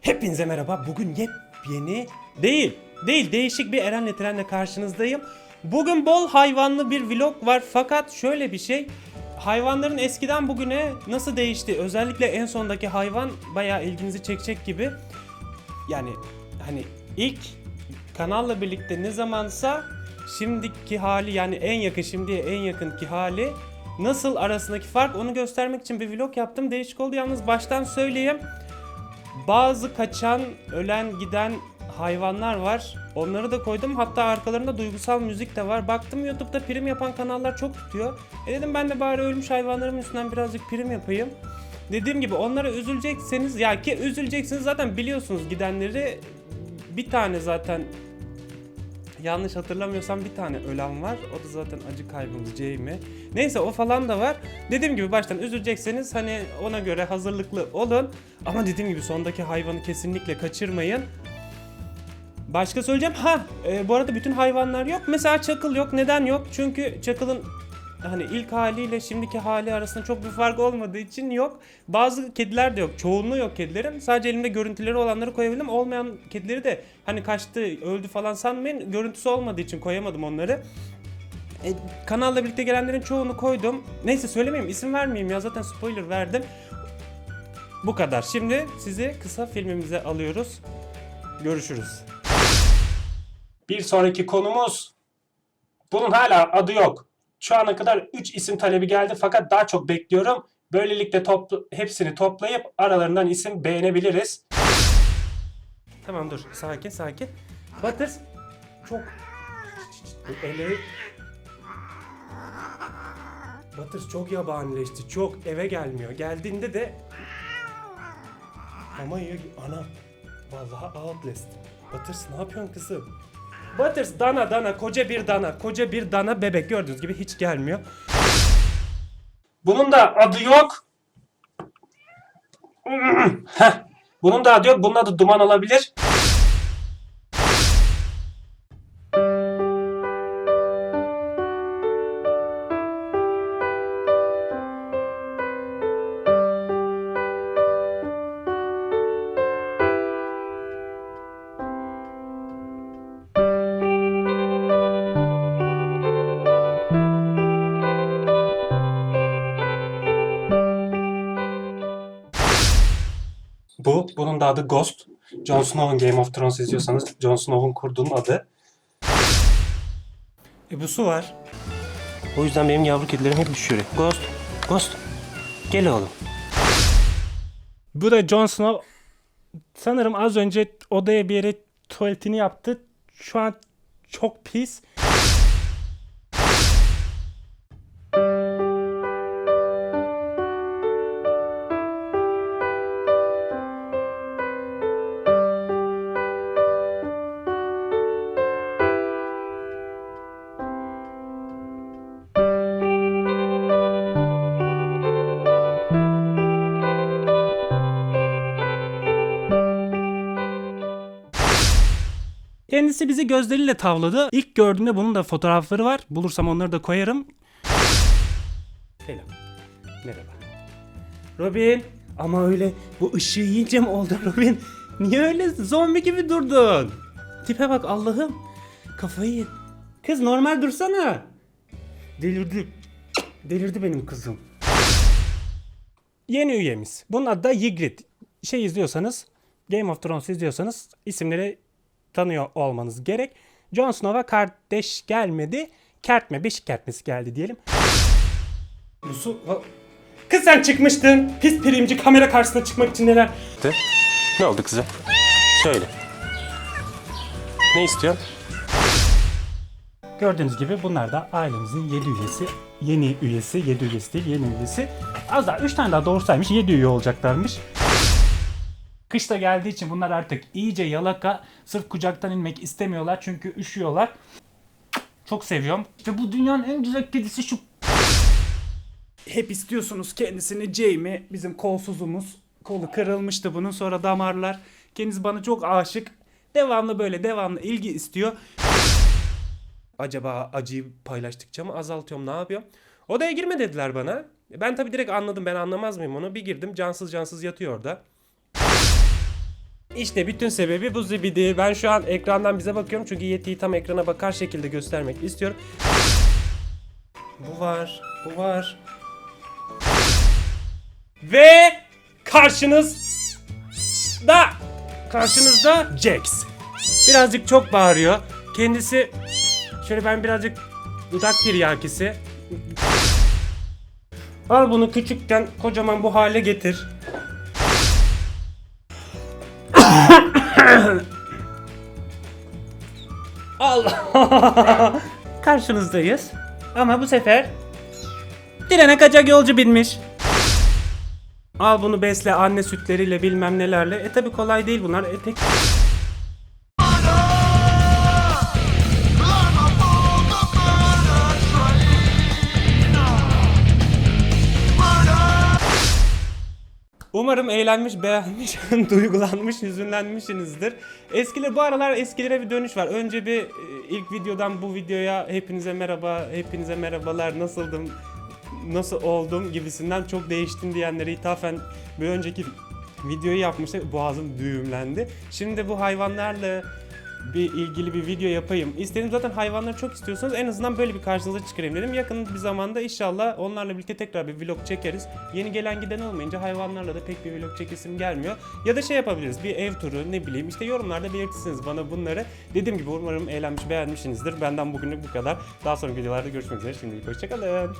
Hepinize merhaba. Bugün yepyeni değil, değil değişik bir Eren'le Tren'le karşınızdayım. Bugün bol hayvanlı bir vlog var fakat şöyle bir şey. Hayvanların eskiden bugüne nasıl değişti? Özellikle en sondaki hayvan bayağı ilginizi çekecek gibi. Yani hani ilk kanalla birlikte ne zamansa şimdiki hali yani en yakın şimdiye en yakınki hali nasıl arasındaki fark onu göstermek için bir vlog yaptım. Değişik oldu yalnız baştan söyleyeyim. Bazı kaçan, ölen, giden hayvanlar var. Onları da koydum. Hatta arkalarında duygusal müzik de var. Baktım YouTube'da prim yapan kanallar çok tutuyor. E dedim ben de bari ölmüş hayvanlarımın üstünden birazcık prim yapayım. Dediğim gibi onlara üzülecekseniz ya ki üzüleceksiniz zaten biliyorsunuz gidenleri bir tane zaten yanlış hatırlamıyorsam bir tane ölen var. O da zaten acı kaybımız Jamie. Neyse o falan da var. Dediğim gibi baştan üzülecekseniz hani ona göre hazırlıklı olun. Ama dediğim gibi sondaki hayvanı kesinlikle kaçırmayın. Başka söyleyeceğim. Ha e, bu arada bütün hayvanlar yok. Mesela çakıl yok. Neden yok? Çünkü çakılın hani ilk haliyle şimdiki hali arasında çok bir fark olmadığı için yok. Bazı kediler de yok. Çoğunluğu yok kedilerin. Sadece elimde görüntüleri olanları koyabildim. Olmayan kedileri de hani kaçtı, öldü falan sanmayın. Görüntüsü olmadığı için koyamadım onları. E, kanalla birlikte gelenlerin çoğunu koydum. Neyse söylemeyeyim, isim vermeyeyim ya zaten spoiler verdim. Bu kadar. Şimdi sizi kısa filmimize alıyoruz. Görüşürüz. Bir sonraki konumuz bunun hala adı yok. Şu ana kadar 3 isim talebi geldi fakat daha çok bekliyorum. Böylelikle toplu, hepsini toplayıp aralarından isim beğenebiliriz. Tamam dur. Sakin sakin. Butters çok... Bu ele... Butters çok yabanileşti. Çok eve gelmiyor. Geldiğinde de... Ama ya... Ana. Vallahi Outlast. Butters ne yapıyorsun kızım? Butters dana dana koca bir dana koca bir dana bebek gördüğünüz gibi hiç gelmiyor. Bunun da adı yok. Bunun da adı yok. Bunun adı duman olabilir. Da adı Ghost. Jon Snow'un Game of Thrones izliyorsanız Jon Snow'un kurduğunun adı. E bu su var. O yüzden benim yavru kedilerim hep üşüyor. Ghost. Ghost. Gel oğlum. Bu da Jon Snow sanırım az önce odaya bir yere tuvaletini yaptı. Şu an çok pis. Kendisi bizi gözleriyle tavladı. İlk gördüğümde bunun da fotoğrafları var. Bulursam onları da koyarım. Selam. Merhaba. Robin. Ama öyle bu ışığı yiyince mi oldu Robin? Niye öyle zombi gibi durdun? Tipe bak Allah'ım. Kafayı. Kız normal dursana. Delirdi. Delirdi benim kızım. Yeni üyemiz. Bunun adı da Ygritte. Şey izliyorsanız, Game of Thrones izliyorsanız isimleri tanıyor olmanız gerek. Jon Snow'a kardeş gelmedi. Kertme, beşik kertmesi geldi diyelim. Kız sen çıkmıştın. Pis primci kamera karşısına çıkmak için neler... Ne oldu kıza? Söyle. Ne istiyorsun? Gördüğünüz gibi bunlar da ailemizin 7 üyesi. Yeni üyesi, 7 üyesi değil, yeni üyesi. Az daha 3 tane daha doğursaymış 7 üye olacaklarmış. Kış da geldiği için bunlar artık iyice yalaka. Sırf kucaktan inmek istemiyorlar çünkü üşüyorlar. Çok seviyorum. Ve bu dünyanın en güzel kedisi şu Hep istiyorsunuz kendisini Jamie bizim kolsuzumuz. Kolu kırılmıştı bunun sonra damarlar. Kendisi bana çok aşık. Devamlı böyle devamlı ilgi istiyor. Acaba acıyı paylaştıkça mı azaltıyorum ne yapıyorum? Odaya girme dediler bana. Ben tabii direkt anladım ben anlamaz mıyım onu. Bir girdim cansız cansız yatıyor orada. İşte bütün sebebi bu zibidi. Ben şu an ekrandan bize bakıyorum çünkü Yeti'yi tam ekrana bakar şekilde göstermek istiyorum. Bu var, bu var. Ve karşınızda karşınızda Jax. Birazcık çok bağırıyor. Kendisi şöyle ben birazcık dudak tiryakisi. Al bunu küçükken kocaman bu hale getir. Allah! Karşınızdayız. Ama bu sefer trene kaçak yolcu binmiş. Al bunu besle anne sütleriyle bilmem nelerle. E tabi kolay değil bunlar. E tek... Umarım eğlenmiş, beğenmiş, duygulanmış, hüzünlenmişsinizdir. Eskiler bu aralar eskilere bir dönüş var. Önce bir e, ilk videodan bu videoya hepinize merhaba, hepinize merhabalar, nasıldım, nasıl oldum gibisinden çok değiştim diyenlere ithafen bir önceki videoyu yapmıştık. Boğazım düğümlendi. Şimdi bu hayvanlarla bir ilgili bir video yapayım. İstedim zaten hayvanları çok istiyorsanız en azından böyle bir karşınıza çıkarayım dedim. Yakın bir zamanda inşallah onlarla birlikte tekrar bir vlog çekeriz. Yeni gelen giden olmayınca hayvanlarla da pek bir vlog çekesim gelmiyor. Ya da şey yapabiliriz bir ev turu ne bileyim işte yorumlarda belirtirsiniz bana bunları. Dediğim gibi umarım eğlenmiş beğenmişsinizdir. Benden bugünlük bu kadar. Daha sonraki videolarda görüşmek üzere. Şimdilik hoşçakalın.